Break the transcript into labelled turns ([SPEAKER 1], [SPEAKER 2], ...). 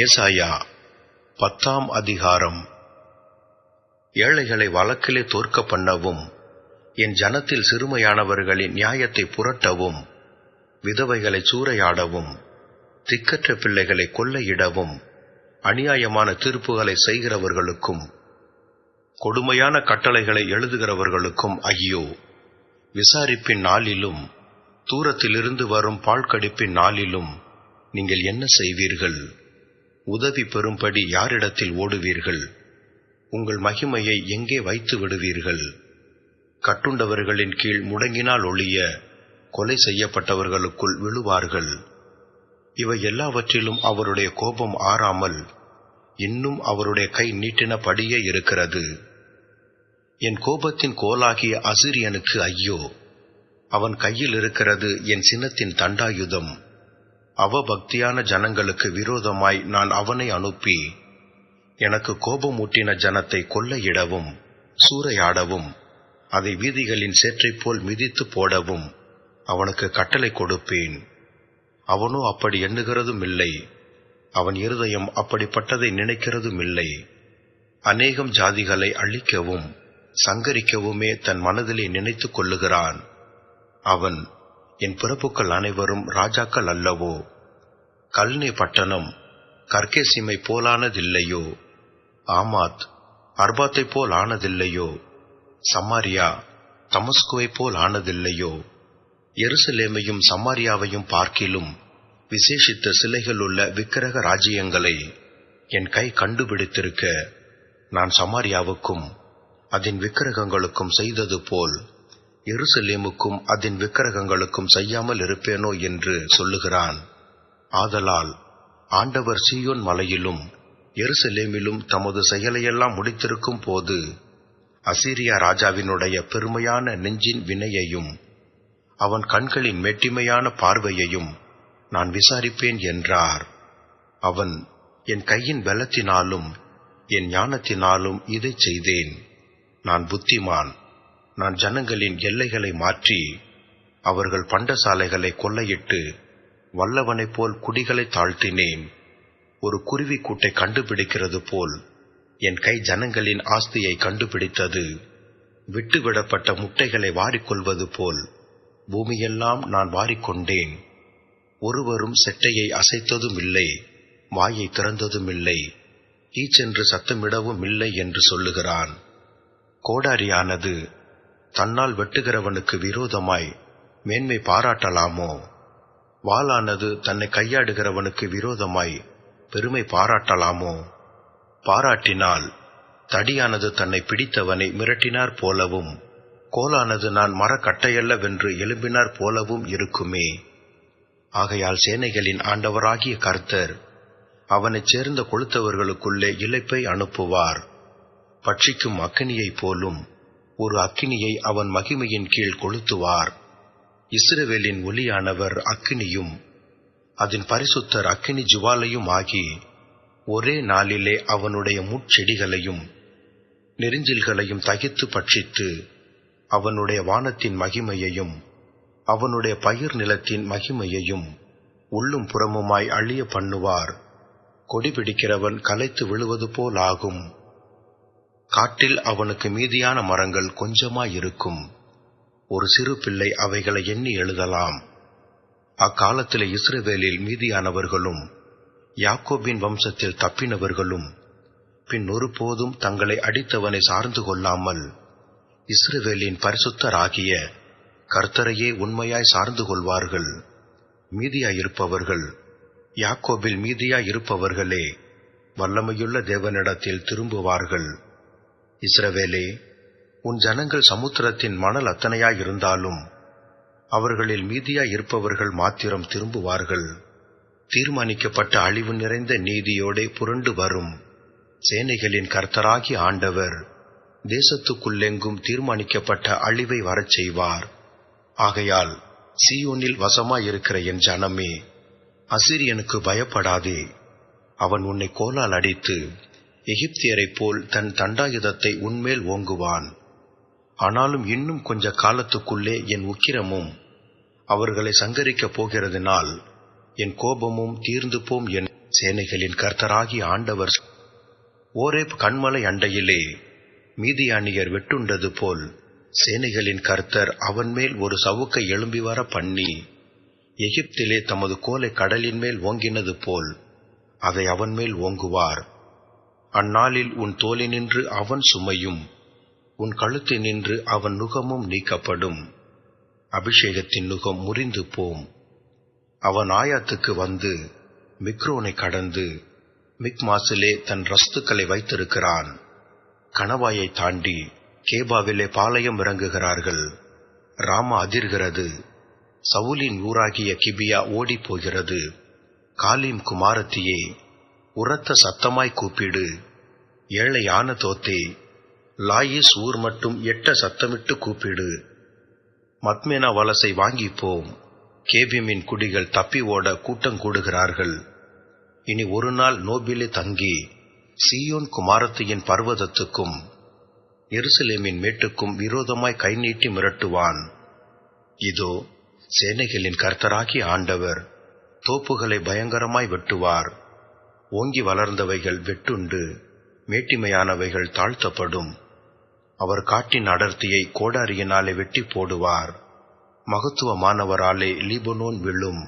[SPEAKER 1] ஏசாயா பத்தாம் அதிகாரம். ஏழைகளை வழக்கிலே தோற்க பண்ணவும் என் ஜனத்தில் சிறுமையானவர்களின் நியாயத்தை புரட்டவும் விதவைகளை சூறையாடவும் திக்கற்ற பிள்ளைகளை கொள்ளையிடவும் அநியாயமான தீர்ப்புகளை செய்கிறவர்களுக்கும் கொடுமையான கட்டளைகளை எழுதுகிறவர்களுக்கும் ஐயோ விசாரிப்பின் நாளிலும் தூரத்திலிருந்து வரும் பாழ்கடிப்பின் நாளிலும் நீங்கள் என்ன செய்வீர்கள்? உதவி பெறும்படி யாரிடத்தில் ஓடுவீர்கள்? உங்கள் மகிமையை எங்கே வைத்து விடுவீர்கள்? கட்டுண்டவர்களின் கீழ் முடங்கினால் ஒழிய கொலை செய்யப்பட்டவர்களுக்குள் விழுவார்கள். இவை எல்லாவற்றிலும் அவருடைய கோபம் ஆறாமல் இன்னும் அவருடைய கை நீட்டினபடியே இருக்கிறது. என் கோபத்தின் கோலாகிய அசிரியனுக்கு ஐயோ அவன் கையில் இருக்கிறது என் சினத்தின் தண்டாயுதம். அவபக்தியான ஜனங்களுக்கு விரோதமாய் நான் அவனை அனுப்பி எனக்கு கோபமூட்டின ஜனத்தை கொள்ளையிடவும் சூறையாடவும் அதை வீதிகளின் சேற்றைப் போல் மிதித்து போடவும் அவனுக்கு கட்டளை கொடுப்பேன். அவனோ அப்படி எண்ணுகிறதும் இல்லை அவன் இருதயம் அப்படிப்பட்டதை நினைக்கிறதும் இல்லை அநேகம் ஜாதிகளை அழிக்கவும் சங்கரிக்கவுமே தன் மனதிலே நினைத்துக் கொள்ளுகிறான். அவன் என் பிறப்புக்கள் அனைவரும் ராஜாக்கள் அல்லவோ? கல்னி பட்டணம் கர்கேசிமை போலானதில்லையோ? ஆமாத் அர்பாத்தைப் போல் ஆனதில்லையோ? சமாரியா தமஸ்குவைப் போல் ஆனதில்லையோ? எருசலேமையும் சமாரியாவையும் பார்க்கிலும் விசேஷித்த சிலைகளுள்ள விக்கிரக ராஜ்யங்களை என் கை கண்டுபிடித்திருக்க நான் சமாரியாவுக்கும் அதன் விக்கிரகங்களுக்கும் செய்தது போல் எருசலேமுக்கும் அதன் விக்கிரகங்களுக்கும் செய்யாமல் இருப்பேனோ என்று சொல்லுகிறான். ஆதலால் ஆண்டவர் சீயோன் மலையிலும் எருசலேமிலும் தமது செயலையெல்லாம் முடித்திருக்கும் போது அசீரியா ராஜாவினுடைய பெருமையான நெஞ்சின் வினையையும் அவன் கண்களின் மெட்டிமையான பார்வையையும் நான் விசாரிப்பேன் என்றார். அவன் என் கையின் பலத்தினாலும் என் ஞானத்தினாலும் இதைச் செய்தேன். நான் புத்திமான். நான் ஜனங்களின் எல்லைகளை மாற்றி அவர்கள் பண்டசாலைகளை கொள்ளையிட்டு வல்லவனைப் போல் குடிகளை தாழ்த்தினேன். ஒரு குருவி கூட்டை கண்டுபிடிக்கிறது போல் என் கை ஜனங்களின் ஆஸ்தியை கண்டுபிடித்தது. விட்டுவிடப்பட்ட முட்டைகளை வாரிக்கொள்வது போல் பூமியெல்லாம் நான் வாரிக்கொண்டேன். ஒருவரும் செட்டையை அசைத்ததும் இல்லை வாயை திறந்ததும் இல்லை ஈச்சென்று சத்தமிடவும் இல்லை என்று சொல்லுகிறான். கோடாரியானது தன்னால் வெட்டுகிறவனுக்கு விரோதமாய் மேன்மை பாராட்டலாமோ? வாளானது தன்னை கையாடுகிறவனுக்கு விரோதமாய் பெருமை பாராட்டலாமோ? பாராட்டினால் தடியானது தன்னை பிடித்தவனை மிரட்டினார் போலவும் கோலானது நான் மரக்கட்டையல்லவென்று எழும்பினார் போலவும் இருக்குமே. ஆகையால் சேனைகளின் ஆண்டவராகிய கர்த்தர் அவனைச் சேர்ந்த கொளுத்தவர்களுக்குள்ளே இழைப்பை அனுப்புவார். பட்சிக்கும் அக்கினியைப் போலும் ஒரு அக்கினியை அவன் மகிமையின் கீழ் கொளுத்துவார். இஸ்ரவேலின் ஒலியானவர் அக்கினியும் அதன் பரிசுத்தர் அக்கினி ஜுவாலையும் ஆகி ஒரே நாளிலே அவனுடைய முட்செடிகளையும் நெருஞ்சில்களையும் தகித்து பட்சித்து அவனுடைய வானத்தின் மகிமையையும் அவனுடைய பயிர் நிலத்தின் மகிமையையும் உள்ளும் புறமுமாய் அழிய பண்ணுவார். கொடி பிடிக்கிறவன் கலைத்து விழுவது போலாகும். ஆகும் காட்டில் அவனுக்கு மீதியான மரங்கள் கொஞ்சமாயிருக்கும். ஒரு சிறு பிள்ளை அவைகளை எண்ணி எழுதலாம். அக்காலத்தில் இஸ்ரவேலில் மீதியானவர்களும் யாக்கோபின் வம்சத்தில் தப்பினவர்களும் பின் ஒருபோதும் தங்களை அடித்தவனை சார்ந்து கொள்ளாமல் இஸ்ரவேலின் பரிசுத்தராகிய கர்த்தரையே உண்மையாய் சார்ந்து கொள்வார்கள். மீதியாயிருப்பவர்கள் யாக்கோபில் மீதியாயிருப்பவர்களே வல்லமையுள்ள தேவனிடத்தில் திரும்புவார்கள். இஸ்ரவேலே உன் ஜனங்கள் சமுத்திரத்தின் மணல் அத்தனையாயிருந்தாலும் அவர்களில் மீதியாயிருப்பவர்கள் மாத்திரம் திரும்புவார்கள். தீர்மானிக்கப்பட்ட அழிவு நிறைந்த நீதியோடே புரண்டு வரும். சேனைகளின் கர்த்தராகி ஆண்டவர் தேசத்துக்குள்ளெங்கும் தீர்மானிக்கப்பட்ட அழிவை வரச் செய்வார். ஆகையால் சீயோனில் வசமாயிருக்கிற என் ஜனமே அசிரியனுக்கு பயப்படாதே. அவன் உன்னை கோலால் அடித்து எகிப்தியரைப் போல் தன் தண்டாயுதத்தை உன்மேல் ஓங்குவான். ஆனாலும் இன்னும் கொஞ்ச காலத்துக்குள்ளே என் உக்கிரமும் அவர்களை சங்கரிக்கப் போகிறதினால் என் கோபமும் தீர்ந்து போம் என் சேனைகளின் கர்த்தராகி ஆண்டவர் ஓரேப் கண்மலை அண்டையிலே மீதியானியர் வெட்டுண்டது போல் சேனைகளின் கர்த்தர் அவன் மேல் ஒரு சவுக்கை எழும்பி வர பண்ணி எகிப்திலே தமது கோலை கடலின் மேல் ஓங்கினது போல் அதை அவன் மேல் ஓங்குவார். அந்நாளில் உன் தோலினின்று அவன் சுமையும் உன் கழுத்தினின்று அவன் நுகமும் நீக்கப்படும். அபிஷேகத்தின் நுகம் முறிந்து போம். அவன் ஆயாத்துக்கு வந்து மிக்ரோனை கடந்து மிக்மாசிலே தன் ரஸ்துக்களை வைத்திருக்கிறான். கணவாயை தாண்டி கேபாவிலே பாளையம் இறங்குகிறார்கள். ராமா அதிர்கிறது. சவுலின் ஊராகிய கிபியா ஓடிப்போகிறது காலிம் குமாரத்தியே உரத்த சத்தமாய் கூப்பிடு. ஏழையான தோத்தே லாயிஸ் ஊர் மட்டும் எட்ட சத்தமிட்டு கூப்பிடு. மத்மேனா வலசை வாங்கிப்போம். கேபிமின் குடிகள் தப்பி ஓட கூட்டம் கூடுகிறார்கள். இனி ஒரு நாள் நோபிலே தங்கி சீயோன் குமாரத்தையின் பர்வதத்துக்கும் எருசலேமின் மேட்டுக்கும் விரோதமாய் கை நீட்டி மிரட்டுவான். இதோ சேனைகளின் கர்த்தராகி ஆண்டவர் தோப்புகளை பயங்கரமாய் வெட்டுவார். ஓங்கி வளர்ந்தவைகள் வெட்டுண்டு மேட்டிமையானவைகள் தாழ்த்தப்படும். அவர் காட்டின் அடர்த்தியை கோடாரியினாலே வெட்டி போடுவார். மகத்துவமானவராலே லீபனோன் விழும்.